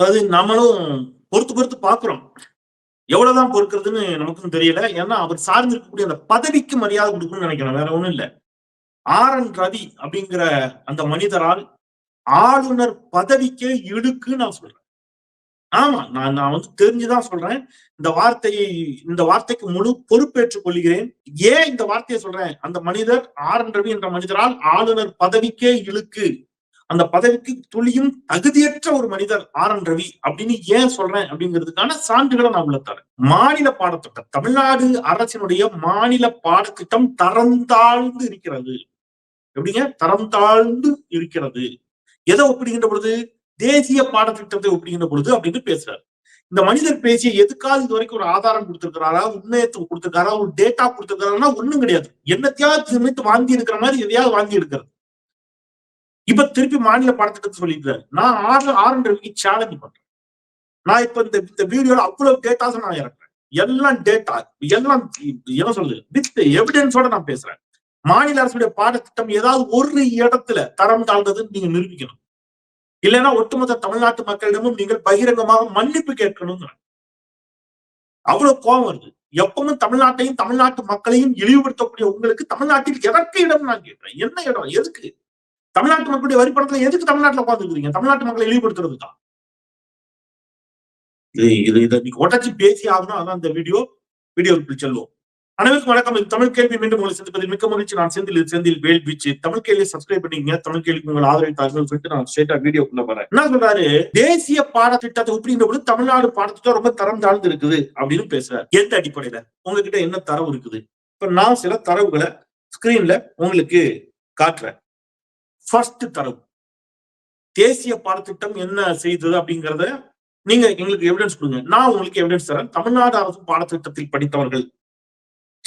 அதாவது நம்மளும் பொறுத்து பொறுத்து பாக்குறோம் எவ்வளவுதான் பொறுக்கிறதுன்னு நமக்கும் தெரியல. ஏன்னா அவர் சார்ந்து இருக்கக்கூடிய அந்த பதவிக்கு மரியாதை கொடுக்கணும்னு நினைக்கிறேன் வேற ஒண்ணும் இல்ல. ஆர் என் ரவி அப்படிங்கிற அந்த மனிதரால் ஆளுநர் பதவிக்கே இழுக்கு நான் சொல்றேன். ஆமா நான் நான் வந்து தெரிஞ்சுதான் சொல்றேன். இந்த வார்த்தையை இந்த வார்த்தைக்கு முழு பொறுப்பேற்றுக் கொள்கிறேன். ஏன் இந்த வார்த்தையை சொல்றேன்? அந்த மனிதர் ஆர் என் ரவி என்ற மனிதரால் ஆளுநர் பதவிக்கே இழுக்கு. அந்த பதவிக்கு துளியும் தகுதியற்ற ஒரு மனிதர் ஆர் என் ரவி அப்படின்னு ஏன் சொல்றேன் அப்படிங்கிறதுக்கான சான்றுகளை நான் உள்ள தரேன். மாநில பாடத்திட்டம் தமிழ்நாடு அரசினுடைய மாநில பாடத்திட்டம் தரம் தாழ்ந்து இருக்கிறது. எப்படிங்க? தரம் தாழ்ந்து இருக்கிறது. எதை ஒப்பிடுகின்ற பொழுது? தேசிய பாடத்திட்டத்தை ஒப்பிடுகின்ற பொழுது அப்படின்னு பேசுறாரு. இந்த மனிதர் பேசிய எதுக்காவது இது வரைக்கும் ஒரு ஆதாரம் கொடுத்திருக்கிறாரா? உண்மையத்தை கொடுத்திருக்காரா? ஒரு டேட்டா கொடுத்திருக்காருன்னா ஒண்ணும் கிடையாது. என்னத்தையாவது வாங்கி இருக்கிற மாதிரி எதையாவது வாங்கி இருக்கிறது இப்ப திருப்பி மாநில பாடத்திட்டத்தை சொல்லியிருக்காரு நான் ஆறு ஆறு ரவிக்கு சேலஞ்சு பண்றேன். நான் இப்ப இந்த இந்த வீடியோல அவ்வளவு டேட்டாஸ் நான் இறக்குறேன். எல்லாம் டேட்டா எல்லாம் என்ன சொல்லுது வித் எவிடன்ஸோட நான் பேசுறேன். மாநில அரசுடைய பாடத்திட்டம் ஏதாவது ஒரு இடத்துல தரம் தாழ்ந்ததுன்னு நீங்க நிரூபிக்கணும். இல்லைன்னா ஒட்டுமொத்த தமிழ்நாட்டு மக்களிடமும் நீங்கள் பகிரங்கமாக மன்னிப்பு கேட்கணும் அவ்வளவு கோபம் வருது. எப்பவும் தமிழ்நாட்டையும் தமிழ்நாட்டு மக்களையும் இழிவுபடுத்தக்கூடிய உங்களுக்கு தமிழ்நாட்டில் எதற்கு இடம் நான் கேட்கிறேன்? என்ன இடம்? எதுக்கு? தமிழ்நாட்டு மக்களுடைய வரி பணத்துல எதுக்கு தமிழ்நாட்டுல உட்காந்துருக்கீங்க தமிழ்நாட்டு மக்களை இழிவுபடுத்துறது தான் இது இது இதை நீங்க உடச்சி பேசி ஆகணும். அதான் இந்த வீடியோ. வீடியோவுக்கு செல்வோம். அனைவருக்கும் வணக்கம். இது தமிழ் கேள்வி. மீண்டும் உங்களை சந்திப்பதில் மிக்க மகிழ்ச்சி. நான் செந்தில். செந்தில் வேல் பீச்சு தமிழ் கேள்வி சப்ஸ்கிரைப் பண்ணிக்கங்க. தமிழ் கேள்விக்கு உங்கள் ஆதரவு தாருங்கள் சொல்லிட்டு நான் ஸ்ட்ரெயிட்டா வீடியோக்குள்ள வரேன். என்ன சொல்றாரு? தேசிய பாடத்திட்டத்தை ஒப்பிடுகின்ற போது தமிழ்நாடு பாடத்திட்டம் ரொம்ப தரம் தாழ்ந்து இருக்குது அப்படின்னு பேசுறாரு. எந்த அடிப்படையில? உங்ககிட்ட என்ன தரவு இருக்குது? இப்ப நான் சில தரவுகளை ஸ்கிரீன்ல உங்களுக்கு காட்டுறேன். ஃபர்ஸ்ட் தரவு தேசிய பாடத்திட்டம் என்ன செய்தது அப்படிங்கிறத நீங்க எங்களுக்கு எவிடன்ஸ் கொடுங்க. நான் உங்களுக்கு எவிடன்ஸ் தரேன். தமிழ்நாடு அரசு பாடத்திட்டத்தில் படித்தவர்கள்.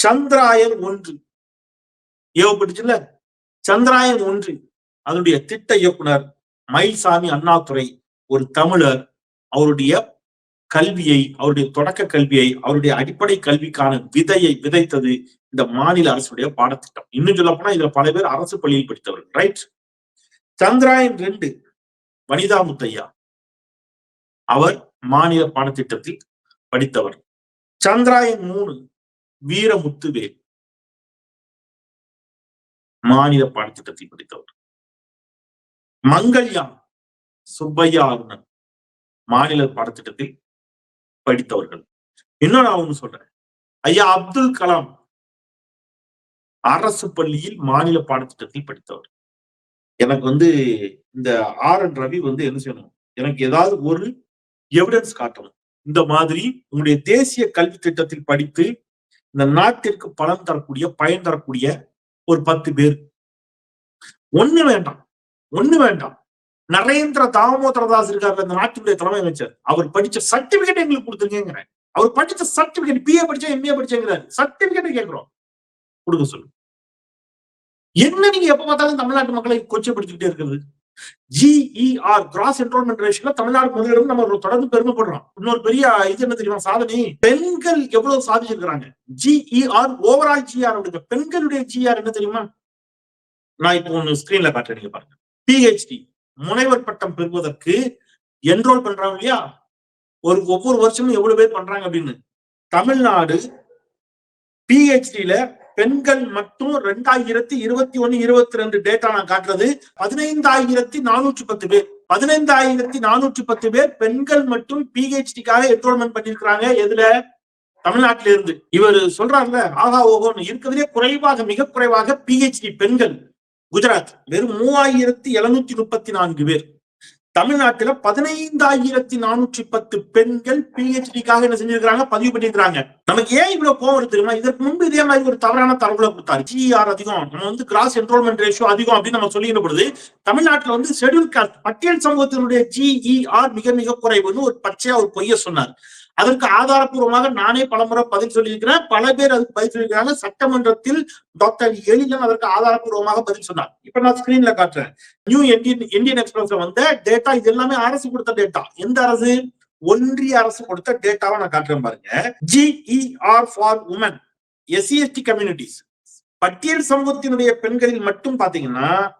சந்திராயன் ஒன்று. ஏவப்பட்டுச்சுல்ல சந்திராயன் ஒன்று. அதனுடைய திட்ட இயக்குனர் மயில்சாமி அண்ணாதுரை ஒரு தமிழர். அவருடைய கல்வியை அவருடைய தொடக்க கல்வியை அவருடைய அடிப்படை கல்விக்கான விதையை விதைத்தது இந்த மாநில அரசுடைய பாடத்திட்டம். இன்னும் சொல்ல போனா இதுல பல பேர் அரசு பள்ளியில் படித்தவர்கள். ரைட் சந்திராயன் ரெண்டு வனிதா முத்தையா. அவர் மாநில பாடத்திட்டத்தில் படித்தவர். சந்திராயன் மூணு வீரமுத்துவேல். மாநில பாடத்திட்டத்தில் படித்தவர். மங்கள்யான் சுப்பையா அருணன் மாநில பாடத்திட்டத்தில் படித்தவர்கள். இன்னும் நான் ஒண்ணு சொல்றேன். ஐயா அப்துல் கலாம் அரசு பள்ளியில் மாநில பாடத்திட்டத்தில் படித்தவர். எனக்கு வந்து இந்த ஆர் என் ரவி வந்து என்ன செய்யணும்? எனக்கு ஏதாவது ஒரு எவிடன்ஸ் காட்டணும். இந்த மாதிரி உங்களுடைய தேசிய கல்வி திட்டத்தில் படித்து இந்த நாட்டிற்கு பலன் தரக்கூடிய பயன் தரக்கூடிய ஒரு பத்து பேர். ஒண்ணு வேண்டாம். ஒண்ணு வேண்டாம். நரேந்திர தாமோதரதாஸ் இருக்காரு இந்த நாட்டினுடைய தலைமை அமைச்சர். அவர் படிச்ச சர்டிபிகேட் எங்களுக்கு கொடுத்துருங்கிறேன் அவர் படிச்ச சர்டிபிகேட் பிஏ படிச்சா எம்ஏ படிச்சேங்கிறாரு. சர்டிபிகேட்டை கேட்கிறோம். கொடுக்க சொல்லு. என்ன நீங்க எப்ப பார்த்தாலும் தமிழ்நாட்டு மக்களை கொச்சப்படுத்திக்கிட்டே இருக்கிறது? ஜிஇஆர் கிராஸ் என்ரோல்மெண்ட் ரேஷியோல தமிழ்நாடு முதலிடம் நம்ம தொடர்ந்து பெருமைப்படுறோம். இன்னொரு பெரிய இது என்ன தெரியுமா? சாதனை? பெண்கள் எவ்வளவு சாதிச்சிருக்கிறாங்க? ஜிஇஆர் ஓவரால் ஜிஆர் அப்படிங்க பெண்களுடைய ஜிஆர் என்ன தெரியுமா? நான் இப்போ ஒண்ணு ஸ்கிரீன்ல காட்டுறேன் நீங்க பாருங்க. பிஹெச்டி முனைவர் பட்டம் பெறுவதற்கு என்ரோல் பண்றாங்க இல்லையா? ஒரு ஒவ்வொரு வருஷமும் எவ்வளவு பேர் பண்றாங்க அப்படின்னு. தமிழ்நாடு பிஹெச்டில பெண்கள் மட்டும் ரெண்டாயிரத்தி இருபத்தி ஒண்ணு இருபத்தி ரெண்டு டேட்டா நான் காட்டுறது. பதினைந்தாயிரத்தி நானூற்றி பத்து பேர். பதினைந்தாயிரத்தி நானூற்றி பத்து பேர் பெண்கள் மட்டும் பிஹெச்டிக்காக என்ரோல்மெண்ட் பண்ணிருக்கிறாங்க. எதுல? தமிழ்நாட்டில இருந்து இவர் சொல்றாருல ஆகா ஓகோன்னு. இருக்கிறதே குறைவாக மிக குறைவாக பிஹெச்டி பெண்கள். குஜராத். வெறும் மூவாயிரத்தி எழுநூத்தி முப்பத்தி நான்கு பேர். தமிழ்நாட்டுல பதினைந்தாயிரத்தி நானூற்றி பத்து பெண்கள் பிஹெச்டிக்காக என்ன செஞ்சிருக்காங்க பதிவு பண்ணிருக்காங்க நமக்கு ஏன் இவ்வளவு கோவம் தெரியுமா? இதற்கு முன்பு இதே மாதிரி ஒரு தவறான தரவுல கொடுத்தாரு. ஜிஆர் அதிகம். நம்ம வந்து கிராஸ் என்ரோல்மெண்ட் ரேஷியோ அதிகம் அப்படின்னு நம்ம சொல்லிக்கிற பொழுது தமிழ்நாட்டுல வந்து ஷெடியூல் காஸ்ட் பட்டியல் சமூகத்தினுடைய ஜிஇஆர் மிக மிக குறைவுன்னு ஒரு பச்சையா ஒரு பொய்ய சொன்னார். அதற்கு ஆதாரப்பூர்வமாக நானே பலமுறை பதில் சொல்லியிருக்கிறேன். பல பேர் அதுக்கு பதில் சொல்லியிருக்கிறாங்க. சட்டமன்றத்தில் டாக்டர் எழிலன் அதற்கு ஆதாரப்பூர்வமாக பதில் சொன்னார். இப்ப நான் ஸ்கிரீன்ல காட்டுறேன். நியூ இந்தியன் இந்தியன் எக்ஸ்பிரஸ்ல வந்த டேட்டா இது எல்லாமே அரசு கொடுத்த டேட்டா எந்த அரசு? ஒன்றிய அரசு கொடுத்த டேட்டாவை நான் காட்டுறேன் பாருங்க. GER for woman SC ST communities பட்டியல் சமூகத்தினுடைய பெண்களில் மட்டும் பாத்தீங்கன்னா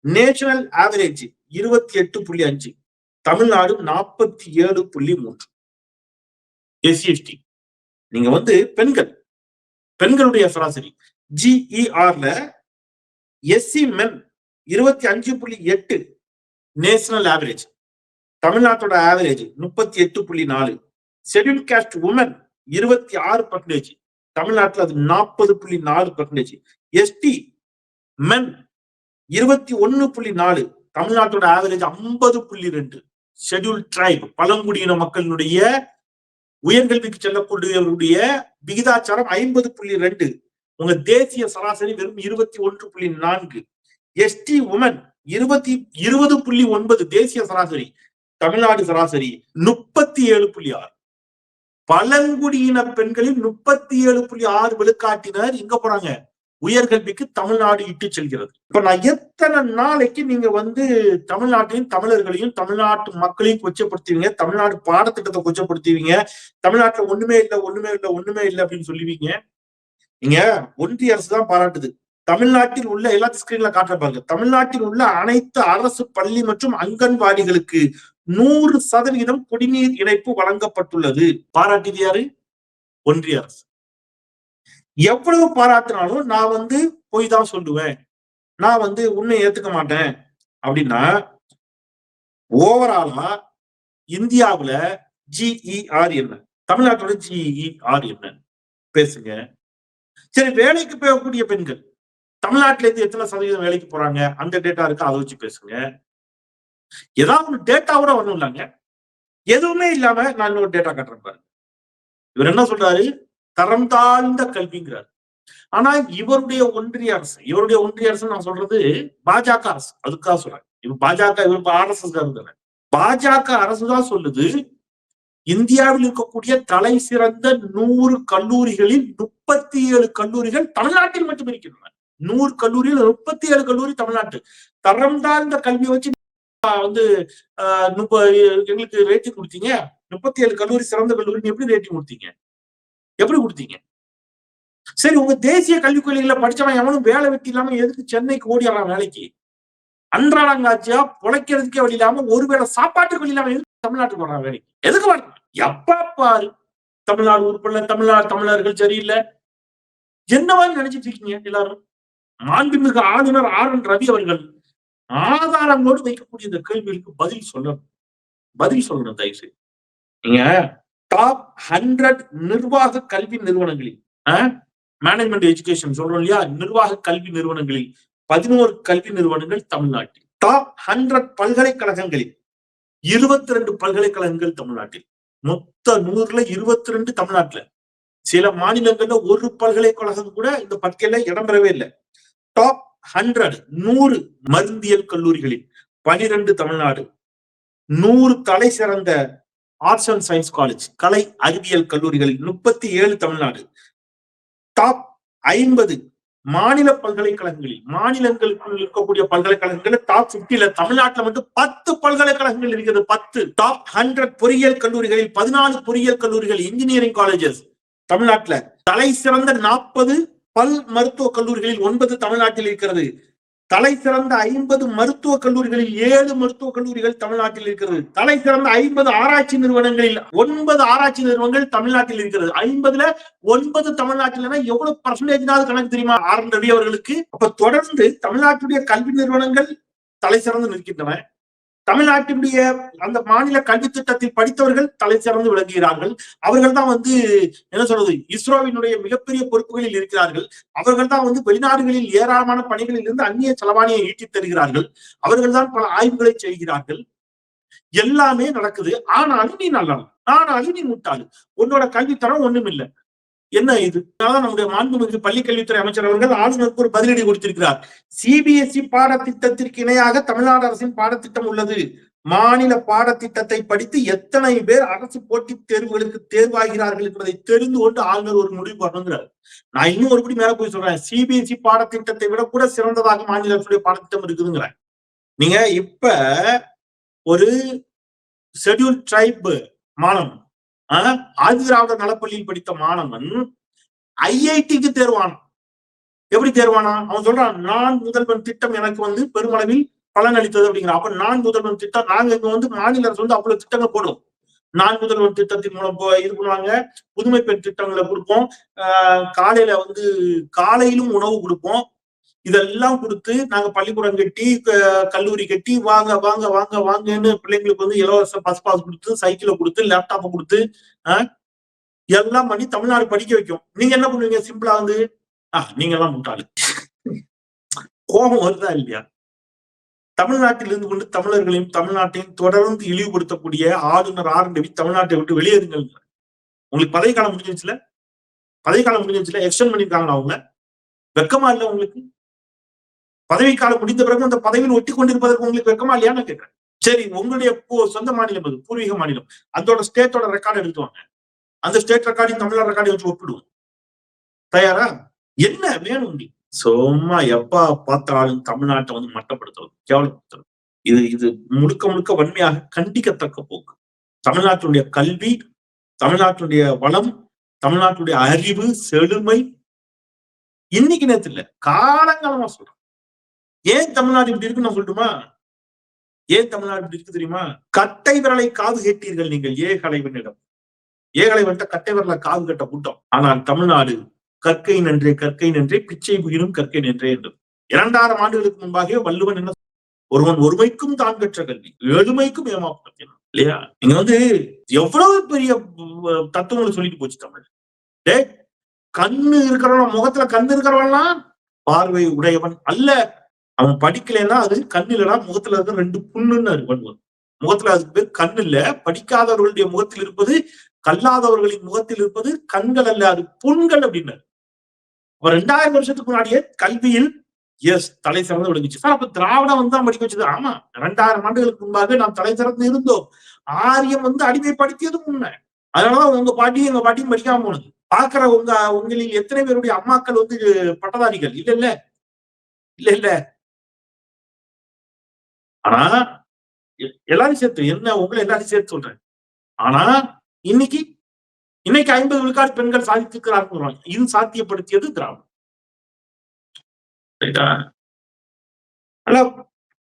நேஷனல் ஆவரேஜ் இருபத்தி எட்டு புள்ளி அஞ்சு. தமிழ்நாடு நாற்பத்தி ஏழு புள்ளி மூன்று. எஸ்சிஎஸ்டி நீங்க வந்து பெண்கள். பெண்களுடைய சராசரி. ஜிஇஆர்ல எஸ்சி மென் இருபத்தி அஞ்சு புள்ளி எட்டு நேஷனல் ஆவரேஜ் தமிழ்நாட்டோட ஆவரேஜ் முப்பத்தி எட்டு புள்ளி நாலு. ஷெட்யூல் காஸ்ட் உமன் இருபத்தி ஆறு பர்சன்டேஜ் தமிழ்நாட்டில் அது நாற்பது புள்ளி நாலு பர்சன்டேஜ் எஸ்டி மென் இருபத்தி ஒன்னு புள்ளி நாலு. தமிழ்நாட்டோட ஆவரேஜ் ஐம்பது புள்ளி ரெண்டு. ஷெட்யூல் ட்ரைப் பழங்குடியின மக்களினுடைய உயர்கல்விக்கு செல்லக்கூடியவருடைய விகிதாச்சாரம் ஐம்பது புள்ளி ரெண்டு. உங்க தேசிய சராசரி வெறும் இருபத்தி ஒன்று புள்ளி நான்கு. எஸ்டி உமன் இருபத்தி இருபது புள்ளி ஒன்பது தேசிய சராசரி. தமிழ்நாடு சராசரி முப்பத்தி ஏழு புள்ளி ஆறு. பழங்குடியின பெண்களில் முப்பத்தி ஏழு புள்ளி ஆறு விழுக்காட்டினர். இங்க போறாங்க. உயர்கல்விக்கு தமிழ்நாடு இட்டு செல்கிறது. இப்ப நான் எத்தனை நாளைக்கு நீங்க வந்து தமிழ்நாட்டையும் தமிழர்களையும் தமிழ்நாட்டு மக்களையும் கொச்சப்படுத்துவீங்க? தமிழ்நாடு பாடத்திட்டத்தை கொச்சப்படுத்துவீங்க? தமிழ்நாட்டுல ஒண்ணுமே இல்லை ஒண்ணுமே இல்லை ஒண்ணுமே இல்லை அப்படின்னு சொல்லுவீங்க. நீங்க ஒன்றிய அரசு தான் பாராட்டுது. தமிழ்நாட்டில் உள்ள எல்லா ஸ்கிரீன்ல காட்டுற பாருங்க. தமிழ்நாட்டில் உள்ள அனைத்து அரசு பள்ளி மற்றும் அங்கன்வாடிகளுக்கு நூறு சதவிகிதம் குடிநீர் இணைப்பு வழங்கப்பட்டுள்ளது. பாராட்டியது யாரு? ஒன்றிய அரசு. எவ்வளவு பாராட்டினாலும் நான் வந்து போய் தான் சொல்லுவேன். நான் வந்து உண்மை ஏத்துக்க மாட்டேன். அப்படின்னா ஓவராலா இந்தியாவுல ஜிஇஆர் என்ன? தமிழ்நாட்டோட ஜிஇஆர் என்ன? பேசுங்க. சரி வேலைக்கு போகக்கூடிய பெண்கள். தமிழ்நாட்டுல இருந்து எத்தனை சதவீதம் வேலைக்கு போறாங்க? அந்த டேட்டா இருக்கு? அதை வச்சு பேசுங்க. ஏதாவது ஒரு டேட்டாவோட வரணும் இல்லைங்க. எதுவுமே இல்லாம நான் இன்னொரு டேட்டா கட்டுறேன் பாருங்க. இவர் என்ன சொல்றாரு? தரம் தாழ்ந்த கல்விங்கிறார். ஆனா இவருடைய ஒன்றிய அரசு இவருடைய ஒன்றிய அரசு நான் சொல்றது பாஜக அரசு. அதுக்காக சொல்றேன். இவர் பாஜக இவர் ஆர் எஸ் எஸ் பாஜக அரசு தான் சொல்லுது இந்தியாவில் இருக்கக்கூடிய தலை சிறந்த நூறு கல்லூரிகளில் முப்பத்தி ஏழு கல்லூரிகள் தமிழ்நாட்டில் மட்டும் இருக்கின்றன. நூறு கல்லூரியில் முப்பத்தி ஏழு கல்லூரி தமிழ்நாட்டு தரம் தாழ்ந்த கல்வியை வச்சு வந்து எங்களுக்கு ரேட்டிங் கொடுத்தீங்க. முப்பத்தி ஏழு கல்லூரி சிறந்த கல்லூரி எப்படி ரேட்டிங் கொடுத்தீங்க? எப்படி கொடுத்தீங்க? சரி உங்க தேசிய கல்விக் கொள்கையில படிச்சவன் எவனும் வேலை வெட்டி இல்லாம எதுக்கு சென்னைக்கு ஓடிடுறான் வேலைக்கு? அன்றாடங்காட்சியா பொழைக்கிறதுக்கே வழி இல்லாம ஒருவேளை சாப்பாட்டுக்கு வழி இல்லாம எதுக்கு தமிழ்நாட்டுக்கு வர்றான் வேலைக்கு? எதுக்கு வர்றான்? எப்ப பாரு தமிழ்நாடு உறுப்பினர் தமிழ்நாடு தமிழர்கள் சரியில்லை. என்ன மாதிரி நினைச்சிட்டு இருக்கீங்க எல்லாரும்? மாண்புமிகு ஆளுநர் ஆர் என் ரவி அவர்கள் ஆதாரங்களோடு வைக்கக்கூடிய இந்த கேள்விகளுக்கு பதில் சொல்லணும். பதில் சொல்லணும் தயவு செய்து நீங்க டாப் ஹண்ட்ரட் நிர்வாக கல்வி நிறுவனங்களில் மேனேஜ்மெண்ட் எஜுகேஷன் சொல்றோம் இல்லையா? நிர்வாக கல்வி நிறுவனங்களில் பதினோரு கல்வி நிறுவனங்கள் தமிழ்நாட்டில். டாப் ஹண்ட்ரட் பல்கலைக்கழகங்களில் இருபத்தி ரெண்டு பல்கலைக்கழகங்கள் தமிழ்நாட்டில். மொத்த நூறுல இருபத்தி ரெண்டு தமிழ்நாட்டுல. சில மாநிலங்கள்ல ஒரு பல்கலைக்கழகம் கூட இந்த பட்டியல இடம்பெறவே இல்லை. டாப் ஹண்ட்ரட் நூறு மருந்தியல் கல்லூரிகளில் பனிரெண்டு தமிழ்நாடு. நூறு தலை சிறந்த ஆர்ட்ஸ் அண்ட் சயின்ஸ் காலேஜ் கலை அறிவியல் கல்லூரிகளில் முப்பத்தி ஏழு தமிழ்நாடு. டாப் ஐம்பது மாநில பல்கலைக்கழகங்களில் மாநிலங்களுக்குள் இருக்கக்கூடிய பல்கலைக்கழகங்கள் டாப் பிப்டில தமிழ்நாட்டில் மட்டும் பத்து பல்கலைக்கழகங்கள் இருக்கிறது பத்து. டாப் ஹண்ட்ரட் பொறியியல் கல்லூரிகளில் பதினாலு பொறியியல் கல்லூரிகள் இன்ஜினியரிங் காலேஜஸ் தமிழ்நாட்டுல தலை சிறந்த நாற்பது பல் மருத்துவ கல்லூரிகளில் ஒன்பது தமிழ்நாட்டில் இருக்கிறது. தலை சிறந்த ஐம்பது மருத்துவக் கல்லூரிகளில் ஏழு மருத்துவ கல்லூரிகள் தமிழ்நாட்டில் இருக்கிறது. தலை சிறந்த ஐம்பது ஆராய்ச்சி நிறுவனங்களில் ஒன்பது ஆராய்ச்சி நிறுவனங்கள் தமிழ்நாட்டில் இருக்கிறது. ஐம்பதுல ஒன்பது தமிழ்நாட்டில் எவ்வளவு பர்சன்டேஜ்னாவது கணக்கு தெரியுமா? ஆர் ரவி அவர்களுக்கு. அப்ப தொடர்ந்து தமிழ்நாட்டுடைய கல்வி நிறுவனங்கள் தலை சிறந்து நிற்கின்றன. தமிழ்நாட்டினுடைய அந்த மாநில கல்வி திட்டத்தில் படித்தவர்கள் தலை சிறந்து விளங்குகிறார்கள். அவர்கள் தான் வந்து என்ன சொல்றது இஸ்ரோவினுடைய மிகப்பெரிய பொறுப்புகளில் இருக்கிறார்கள். அவர்கள் தான் வந்து வெளிநாடுகளில் ஏராளமான பணிகளில் இருந்து அந்நிய செலவாணியை ஈட்டித் தருகிறார்கள். அவர்கள் தான் பல ஆய்வுகளை செய்கிறார்கள். எல்லாமே நடக்குது. ஆனாலும் நீ நல்லா ஆனாலும் நீ முட்டாளு. உன்னோட கல்வித்தரம் ஒண்ணும் இல்லை என்ன இது? அதான் நம்முடைய மாண்புமிகு பள்ளி கல்வித்துறை அமைச்சர் அவர்கள் ஆளுநருக்கு ஒரு பதிலடி கொடுத்திருக்கிறார். சிபிஎஸ்இ பாடத்திட்டத்திற்கு இணையாக தமிழ்நாடு அரசின் பாடத்திட்டம் உள்ளது. மாநில பாடத்திட்டத்தை படித்து எத்தனை பேர் அரசு போட்டித் தேர்வுகளுக்கு தேர்வாகிறார்கள் என்பதை தெரிந்து கொண்டு ஆளுநர் ஒரு முடிவு பண்ணுங்கிறார் நான் இன்னும் ஒருபடி மேல போய் சொல்றேன். சிபிஎஸ்இ பாடத்திட்டத்தை விட கூட சிறந்ததாக மாநில அரசுடைய பாடத்திட்டம் இருக்குதுங்கிறேன் நீங்க இப்ப ஒரு ஷெட்யூல் ட்ரைப் மாணவன் ஆதிதிராவிட நலப்பள்ளியில் படித்த மாணவன் ஐஐடிக்கு தேர்வானான். எப்படி தேர்வானா? அவன் சொல்றான் நான் முதல்வன் திட்டம் எனக்கு வந்து பெருமளவில் பலன் அளித்தது அப்படிங்கிற அப்ப நான் முதல்வன் திட்டம் நாங்க இங்க வந்து மாநில அரசு வந்து அவ்வளவு திட்டங்கள் போடுவோம் நான் முதல்வன் திட்டத்தின் மூலம் இது பண்ணுவாங்க புதுமை பெண் திட்டங்களை கொடுப்போம். காலையில வந்து காலையிலும் உணவு கொடுப்போம். இதெல்லாம் கொடுத்து நாங்க பள்ளிக்கூடம் கட்டி கல்லூரி கட்டி வாங்க வாங்க வாங்க வாங்கன்னு பிள்ளைங்களுக்கு வந்து இலவச பஸ் பாஸ் கொடுத்து சைக்கிளை கொடுத்து லேப்டாப்பை கொடுத்து எல்லாம் பண்ணி தமிழ்நாடு படிக்க வைக்கும். நீங்க என்ன பண்ணுவீங்க? சிம்பிளா வந்து ஆஹ் நீங்க எல்லாம் முட்டாளு. கோபம் வருதா இல்லையா? தமிழ்நாட்டில் இருந்து கொண்டு தமிழர்களையும் தமிழ்நாட்டையும் தொடர்ந்து இழிவுபடுத்தக்கூடிய ஆளுநர் ஆர். ரவி தமிழ்நாட்டை விட்டு வெளியேறுங்கள். உங்களுக்கு பதவி காலம் முடிஞ்சிருச்சுல? பதவி காலம் முடிஞ்சிருச்சுல? எக்ஸ்டென்ட் பண்ணிருக்காங்களா அவங்க? வெக்கமா இல்ல உங்களுக்கு? பதவி காலம் முடிந்த பிறகு அந்த பதவியில் ஒட்டி கொண்டிருப்பதற்கு உங்களுக்கு வெக்கமா இல்லையான்னு கேட்கிறேன். சரி உங்களுடைய சொந்த மாநிலம் அது பூர்வீக மாநிலம். அதோட ஸ்டேட்டோட ரெக்கார்டு எடுத்துவாங்க. அந்த ஸ்டேட் ரெக்கார்டையும் தமிழ்நாடு ரெக்கார்டையும் வச்சு ஒப்பிடுவோம். தயாரா? என்ன வேணும் நீ சும்மா எப்பா பார்த்தாலும் தமிழ்நாட்டை வந்து மட்டப்படுத்துறது கேவலப்படுத்துறது. இது இது முழுக்க முழுக்க வன்மையாக கண்டிக்கத்தக்க போக்கு. தமிழ்நாட்டினுடைய கல்வி தமிழ்நாட்டினுடைய வளம் தமிழ்நாட்டுடைய அறிவு செழுமை இன்னைக்கு நேரத்தில் காலங்காலமா சொல்றேன். ஏன் தமிழ்நாடு இப்படி இருக்குன்னு நான் சொல்லட்டுமா? ஏன் தமிழ்நாடு இப்படி இருக்கு தெரியுமா? கட்டை விரலை காது கேட்டீர்கள் நீங்கள் ஏகலைவனிடம். ஏகலைவன்ட்ட கட்டை விரலை காது கட்ட கூட்டம். ஆனால் தமிழ்நாடு கற்கை நன்றே கற்கை நன்றே பிச்சை புகிரும் கற்கை நன்றே என்று இரண்டாயிரம் ஆண்டுகளுக்கு முன்பாக வள்ளுவன் என்ன ஒருவன் ஒருமைக்கும் தான் கற்ற கல்வி எழுமைக்கும் ஏமாப்பட்டான் இல்லையா? நீங்க வந்து எவ்வளவு பெரிய தத்துவங்களை சொல்லிட்டு போச்சு தமிழ். டே கண்ணு இருக்கிறவன் முகத்துல கண்ணு இருக்கிறவன்லாம் பார்வை உடையவன் அல்ல. அவன் படிக்கலைன்னா அது கண்ணு இல்லைனா முகத்துல இருக்க ரெண்டு புண்ணுன்னு வள்ளுவன் முகத்துல அதுக்கு பேர் கண் இல்ல படிக்காதவர்களுடைய முகத்தில் இருப்பது கல்லாதவர்களின் முகத்தில் இருப்பது கண்கள் அல்ல அது புண்கள் அப்படின்னாரு. அப்ப ரெண்டாயிரம் வருஷத்துக்கு முன்னாடியே கல்வியில் எஸ் தலை சிறந்து விளங்குச்சு. சார் அப்ப திராவிடம் வந்து தான் படிக்க வச்சது. ஆமா ரெண்டாயிரம் ஆண்டுகளுக்கு முன்பாக நாம் தலை சிறந்து இருந்தோம். ஆரியம் வந்து அடிமைப்படுத்தியதும் உண்மை. அதனாலதான் உங்க பாட்டியும் எங்க பாட்டியும் படிக்காம போனது. பாக்குற உங்க உங்களில் எத்தனை பேருடைய அம்மாக்கள் வந்து பட்டதாரிகள்? இல்ல இல்ல. இல்ல இல்ல. ஆனா எல்லாரும் சேர்த்து என்ன உங்களை எல்லாரும் சேர்த்து சொல்றேன். ஆனா இன்னைக்கு இன்னைக்கு ஐம்பது விழுக்காடு பெண்கள் சாதித்திருக்கிறார்கள் இது சாத்தியப்படுத்தியது திராவிடம். ரைட்டா?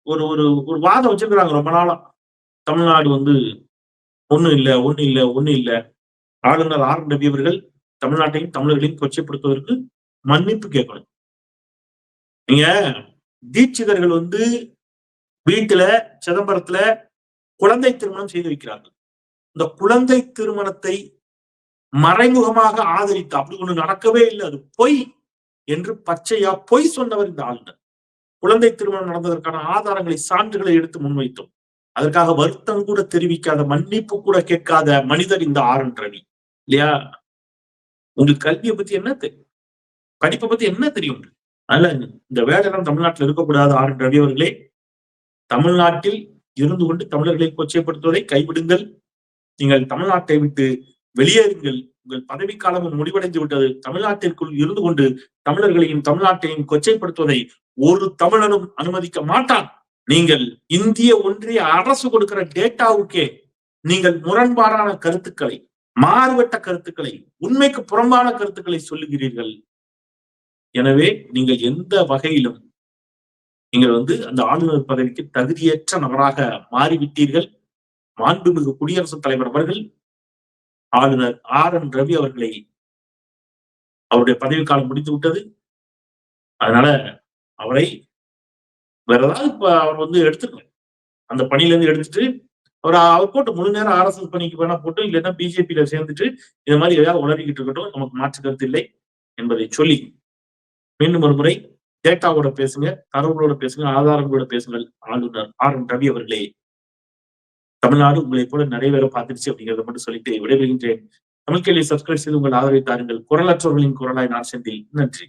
ஒரு ஒரு ஒரு வாதம் வச்சிருக்கிறாங்க ரொம்ப நாளா. தமிழ்நாடு வந்து ஒண்ணு இல்ல ஒண்ணு இல்ல ஒண்ணு இல்ல. ஆளுநர் ஆர் ரவி அவர்கள் தமிழ்நாட்டையும் தமிழர்களையும் கொச்சைப்படுத்துவதற்கு மன்னிப்பு கேட்கணும். நீங்க தீட்சிதர்கள் வந்து வீட்டுல சிதம்பரத்துல குழந்தை திருமணம் செய்து வைக்கிறார்கள். இந்த குழந்தை திருமணத்தை மறைமுகமாக ஆதரித்து அப்படி ஒண்ணு நடக்கவே இல்லை அது பொய் என்று பச்சையா பொய் சொன்னவர் இந்த ஆளுநர். குழந்தை திருமணம் நடந்ததற்கான ஆதாரங்களை சான்றுகளை எடுத்து முன்வைத்தோம். அதற்காக வருத்தம் கூட தெரிவிக்காத மன்னிப்பு கூட கேட்காத மனிதர் இந்த ஆரன் ரவி. இல்லையா? உங்களுக்கு கல்வியை பத்தி என்ன தெரியும் படிப்பை பத்தி என்ன தெரியும்? அதனால இந்த வேலையெல்லாம் தமிழ்நாட்டில் இருக்கக்கூடாது ஆரன் ரவி அவர்களே. தமிழ்நாட்டில் இருந்து கொண்டு தமிழர்களை கொச்சைப்படுத்துவதை கைவிடுங்கள். நீங்கள் தமிழ்நாட்டை விட்டு வெளியேறுங்கள். உங்கள் பதவி காலமும் முடிவடைந்து விட்டது. தமிழ்நாட்டிற்குள் இருந்து கொண்டு தமிழர்களையும் தமிழ்நாட்டையும் கொச்சைப்படுத்துவதை ஒரு தமிழனும் அனுமதிக்க மாட்டான். நீங்கள் இந்திய ஒன்றிய அரசு கொடுக்கிற டேட்டாவுக்கே நீங்கள் முரண்பாடான கருத்துக்களை மாறுபட்ட கருத்துக்களை உண்மைக்கு புறம்பான கருத்துக்களை சொல்லுகிறீர்கள். எனவே நீங்கள் எந்த வகையிலும் நீங்கள் வந்து அந்த ஆளுநர் பதவிக்கு தகுதியற்ற நபராக மாறிவிட்டீர்கள். மாண்புமிகு குடியரசுத் தலைவர் அவர்கள் ஆளுநர் ஆர் என் ரவி அவர்களை அவருடைய பதவி காலம் முடித்து விட்டது. அதனால அவரை வேற ஏதாவது அவர் வந்து எடுத்துக்கணும். அந்த பணியில இருந்து எடுத்துட்டு அவர் அவர் போட்டு முழு நேரம் ஆர்எஸ்எஸ் பணிக்கு வேணா போட்டு இல்லைன்னா பிஜேபியில சேர்ந்துட்டு இந்த மாதிரி ஏதாவது உளறிக்கிட்டு இருக்கட்டும். நமக்கு மாற்று கருத்து இல்லை என்பதை சொல்லி மீண்டும் ஒரு முறை டேட்டாவோட பேசுங்க தரவுகளோட பேசுங்க ஆதாரங்களோட பேசுங்கள். ஆளுநர் ஆர். என் ரவி அவர்களே தமிழ்நாடு உங்களை போல நிறைய பேரை பார்த்துருச்சு அப்படிங்கிறத மட்டும் சொல்லிட்டு விடைபெறுகின்றேன். தமிழ் கேள்வி சப்ஸ்கிரைப் செய்து உங்கள் ஆதரவை தாருங்கள். குரலற்றவர்களின் குரலாய் நான் செந்தில். நன்றி.